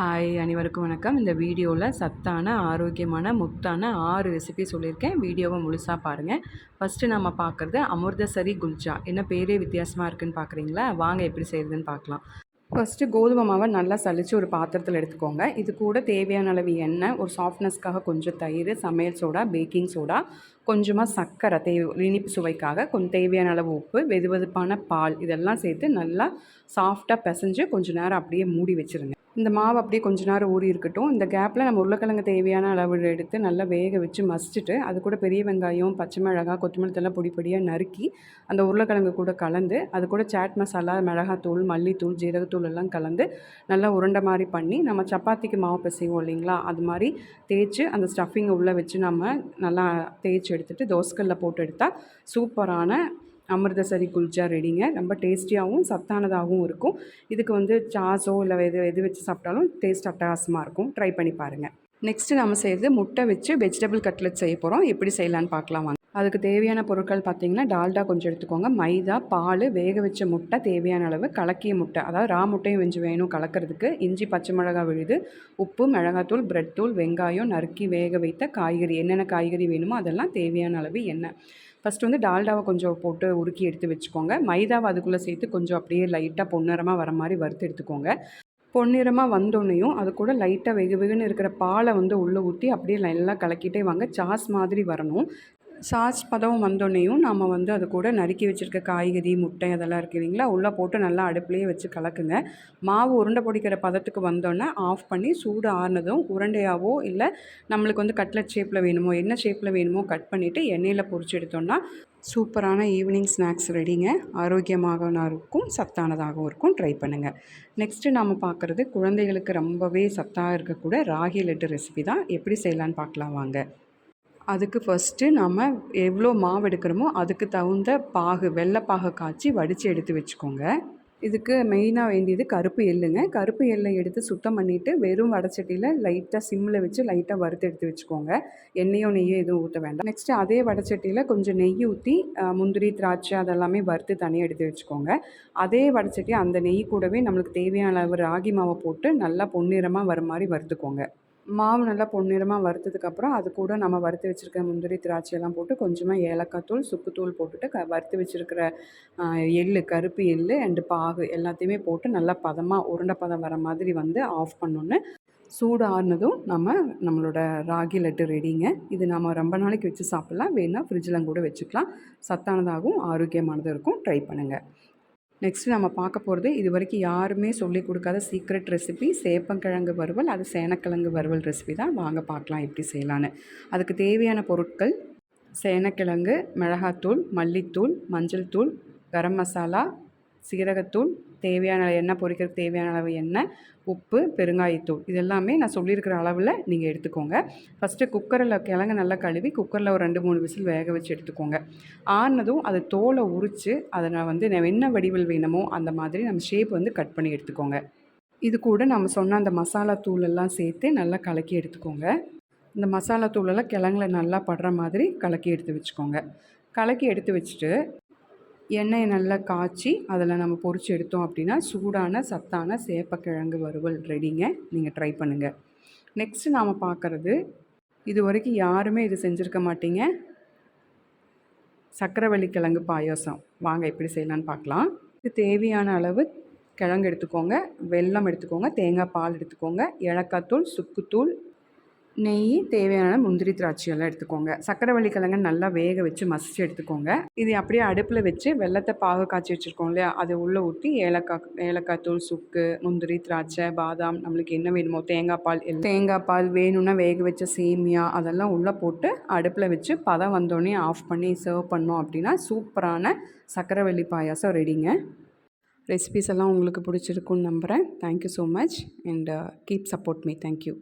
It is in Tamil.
ஹாய் அனைவருக்கும் வணக்கம். இந்த வீடியோவில் சத்தான ஆரோக்கியமான முத்தான ஆறு ரெசிபி சொல்லியிருக்கேன். வீடியோவை முழுசாக பாருங்கள் ஃபஸ்ட்டு நம்ம பார்க்குறது அமிர்தசரி குல்ஜா. என்ன பேரே வித்தியாசமாக இருக்குதுன்னு பார்க்குறீங்களா வாங்க எப்படி செய்கிறதுன்னு பார்க்கலாம் ஃபஸ்ட்டு கோதுமை மாவை நல்லா சளிச்சு ஒரு பாத்திரத்தில் எடுத்துக்கோங்க. இது கூட தேவையான அளவு எண்ணெய் ஒரு சாஃப்ட்னஸ்க்காக கொஞ்சம் தயிர் சமையல் சோடா பேக்கிங் சோடா கொஞ்சமாக சர்க்கரை தே இனிப்பு சுவைக்காக கொஞ்சம் தேவையான அளவு உப்பு வெது வெதுப்பான பால் இதெல்லாம் சேர்த்து நல்லா சாஃப்டாக பிசைஞ்சு கொஞ்சம் நேரம் அப்படியே மூடி வச்சுருங்க. இந்த மாவு அப்படியே கொஞ்ச நேரம் ஊறி இருக்கட்டும். இந்த கேப்பில் நம்ம உருளைக்கிழங்கு தேவையான அளவு எடுத்து நல்லா வேக வச்சு மசிச்சுட்டு அது கூட பெரிய வெங்காயம் பச்சை மிளகா கொத்தமல்லி தலை பொடி பொடியாக நறுக்கி அந்த உருளைக்கிழங்கு கூட கலந்து அது கூட சாட் மசாலா மிளகாத்தூள் மல்லித்தூள் ஜீரகத்தூள் எல்லாம் கலந்து நல்லா உருண்டை மாதிரி பண்ணி நம்ம சப்பாத்திக்கு மாவு பிசைவோம் இல்லைங்களா? அது மாதிரி தேய்ச்சி அந்த ஸ்டஃபிங்கை உள்ளே வச்சு நம்ம நல்லா தேய்ச்சி எடுத்துகிட்டு தோசைக்கல்லில் போட்டு எடுத்தால் சூப்பரான அமிர்தசரி குல்ஜா ரெடிங்க. ரொம்ப டேஸ்டியாகவும் சத்தானதாகவும் இருக்கும். இதுக்கு வந்து சாஸோ இல்லை எது எது வச்சு சாப்பிட்டாலும் டேஸ்ட் அட்டகாசமாக இருக்கும். ட்ரை பண்ணி பாருங்கள் நெக்ஸ்ட்டு நம்ம செய்கிறது முட்டை வச்சு வெஜிடபிள் கட்லெட் செய்ய போகிறோம் எப்படி செய்யலான்னு பார்க்கலாம் வாங்க. அதுக்கு தேவையான பொருட்கள் பார்த்திங்கன்னா டால்டா கொஞ்சம் எடுத்துக்கோங்க. மைதா பால் வேக வச்ச முட்டை தேவையான அளவு கலக்கிய முட்டை. அதாவது ரா முட்டையும் கொஞ்சம் வேணும் கலக்கிறதுக்கு. இஞ்சி பச்சை மிளகாய் விழுது உப்பு மிளகாத்தூள் பிரெட் தூள் வெங்காயம் நறுக்கி வேக வைத்த காய்கறி. என்னென்ன காய்கறி வேணுமோ அதெல்லாம் தேவையான அளவு எண்ணெய். ஃபஸ்ட்டு வந்து டால்டாவை கொஞ்சம் போட்டு உருக்கி எடுத்து வச்சுக்கோங்க. மைதாவை அதுக்குள்ளே சேர்த்து கொஞ்சம் அப்படியே லைட்டாக பொன்னிறமாக வர மாதிரி வறுத்து எடுத்துக்கோங்க. பொன்னிறமாக வந்தோடனையும் அது கூட லைட்டாக வெகு வெகுன்னு இருக்கிற பாலை வந்து உள்ளே ஊற்றி அப்படியே நல்லா கலக்கிட்டே வாங்க. சாஸ் மாதிரி வரணும். சாஸ் பதம் வந்தோடனேயும் நாம் வந்து அது கூட நறுக்கி வச்சுருக்க காய்கறி முட்டை அதெல்லாம் இருக்குது இல்லைங்களா? உள்ளே போட்டு நல்லா அடுப்புலேயே வச்சு கலக்குங்க. மாவு உருண்டை பிடிக்கிற பதத்துக்கு வந்தோடனே ஆஃப் பண்ணி சூடு ஆறுனதும் உருண்டையாவோ இல்லை நம்மளுக்கு வந்து கட்லட் ஷேப்பில் வேணுமோ என்ன ஷேப்பில் வேணுமோ கட் பண்ணிவிட்டு எண்ணெயில் பொறிச்சு எடுத்தோம்னா சூப்பரான ஈவினிங் ஸ்நாக்ஸ் ரெடிங்க ஆரோக்கியமாக இருக்கும் சத்தானதாகவும் இருக்கும். ட்ரை பண்ணுங்கள் நெக்ஸ்ட்டு நாம் பார்க்குறது குழந்தைகளுக்கு ரொம்பவே சத்தாக இருக்கக்கூட ராகி லட்டு ரெசிபி தான். எப்படி செய்யலான்னு பார்க்கலாம் வாங்க. அதுக்கு ஃபஸ்ட்டு நம்ம எவ்வளோ மாவு எடுக்கிறோமோ அதுக்கு தகுந்த பாகு வெள்ளை பாகை காய்ச்சி வடித்து எடுத்து வச்சுக்கோங்க. இதுக்கு மெயினாக வேண்டியது கருப்பு எள்ளுங்க. கருப்பு எள்ளை எடுத்து சுத்தம் பண்ணிவிட்டு வெறும் வடச்சட்டியில் லைட்டாக சிம்மில் வச்சு லைட்டாக வறுத்து எடுத்து வச்சுக்கோங்க. எண்ணெயோ நெய்யோ எதுவும் ஊற்ற வேண்டாம். நெக்ஸ்ட்டு அதே வடச்சட்டியில் கொஞ்சம் நெய் ஊற்றி முந்திரி திராட்சை அதெல்லாமே வறுத்து தனியாக எடுத்து வச்சுக்கோங்க. அதே வடச்சட்டி அந்த நெய் கூடவே நம்மளுக்கு தேவையான அளவு ராகி மாவை போட்டு நல்லா பொன்னிறமாக வர மாதிரி வறுத்துக்கோங்க. மாவு நல்லா பொன்னிறமாக வறுத்ததுக்கப்புறம் அது கூட நம்ம வறுத்து வச்சுருக்க முந்திரி திராட்சையெல்லாம் போட்டு கொஞ்சமாக ஏலக்காய் தூள் சுக்குத்தூள் போட்டுட்டு க வறுத்து வச்சுருக்கிற எள் கருப்பு எள் அண்டு பாகு எல்லாத்தையுமே போட்டு நல்லா பதமாக உருண்டை பதம் வர மாதிரி வந்து ஆஃப் பண்ணோன்னு சூடு ஆறுனதும் நம்ம நம்மளோட ராகி லட்டு ரெடிங்க. இது நம்ம ரொம்ப நாளைக்கு வச்சு சாப்பிட்லாம். வேணால் ஃப்ரிட்ஜில் கூட வச்சுக்கலாம். சத்தானதாகவும் ஆரோக்கியமானதும் இருக்கும். ட்ரை பண்ணுங்கள் நெக்ஸ்ட்டு நம்ம பார்க்க போகிறது இது வரைக்கும் யாருமே சொல்லிக் கொடுக்காத சீக்ரெட் ரெசிபி சேப்பங்கிழங்கு வறுவல் அது சேனக்கிழங்கு வறுவல் ரெசிபி தான். வாங்க பார்க்கலாம் எப்படி செய்யலான்னு. அதுக்கு தேவையான பொருட்கள் சேனக்கிழங்கு மிளகாத்தூள் மல்லித்தூள் மஞ்சள் தூள் கரம் மசாலா சீரகத்தூள் தேவையான எண்ணெய் பொரிக்கிறதுக்கு தேவையான அளவு எண்ணெய் உப்பு பெருங்காயத்தூள். இது எல்லாமே நான் சொல்லியிருக்கிற அளவில் நீங்கள் எடுத்துக்கோங்க. ஃபஸ்ட்டு குக்கரில் கிழங்கு நல்லா கழுவி குக்கரில் ஒரு ரெண்டு மூணு விசில் வேக வச்சு எடுத்துக்கோங்க. ஆனதும் அது தோலை உரித்து அதை நான் வந்து என்ன வடிவில் வேணுமோ அந்த மாதிரி நம்ம ஷேப் வந்து கட் பண்ணி எடுத்துக்கோங்க. இது கூட நம்ம சொன்ன அந்த மசாலா தூள் எல்லாம் சேர்த்து நல்லா கலக்கி எடுத்துக்கோங்க. இந்த மசாலா தூளெல்லாம் கிழங்குல நல்லா படுற மாதிரி கலக்கி எடுத்து வச்சுக்கோங்க. கலக்கி எடுத்து வச்சுட்டு எண்ணெயை நல்லா காய்ச்சி அதில் நம்ம பொறிச்சு எடுத்தோம் அப்படின்னா சூடான சத்தான சேப்பக்கிழங்கு வறுவல் ரெடிங்க. நீங்கள் ட்ரை பண்ணுங்கள் நெக்ஸ்ட்டு நாம் பார்க்குறது இது வரைக்கும் யாருமே இது செஞ்சுருக்க மாட்டீங்க. சக்கரவள்ளி கிழங்கு பாயாசம். வாங்க எப்படி செய்யலான்னு பார்க்கலாம் இது தேவையான அளவு கிழங்கு எடுத்துக்கோங்க வெல்லம் எடுத்துக்கோங்க தேங்காய் பால் எடுத்துக்கோங்க ஏலக்காய் தூள் சுக்குத்தூள் நெய் தேவையான முந்திரி திராட்சையெல்லாம் எடுத்துக்கோங்க. சக்கரவள்ளி கிழங்கு நல்லா வேக வச்சு மசிச்சு எடுத்துக்கோங்க. இது அப்படியே அடுப்பில் வச்சு வெள்ளத்தை பாகு காய்ச்சி வச்சுருக்கோம் இல்லையா? அதை உள்ளே ஊற்றி ஏலக்காய் ஏலக்காய் தூள் சுக்கு முந்திரி திராட்சை பாதாம் நம்மளுக்கு என்ன வேணுமோ தேங்காய் பால் தேங்காய் பால் வேணும்னா வேக வச்ச சேமியா அதெல்லாம் உள்ளே போட்டு அடுப்பில் வச்சு பதம் வந்தோடனே ஆஃப் பண்ணி சர்வ் பண்ணோம் அப்படின்னா சூப்பரான சக்கரவள்ளி பாயாசம் ரெடிங்க. ரெசிபிஸ் எல்லாம் உங்களுக்கு பிடிச்சிருக்குன்னு நம்புகிறேன் thank you so much and keep support me thank you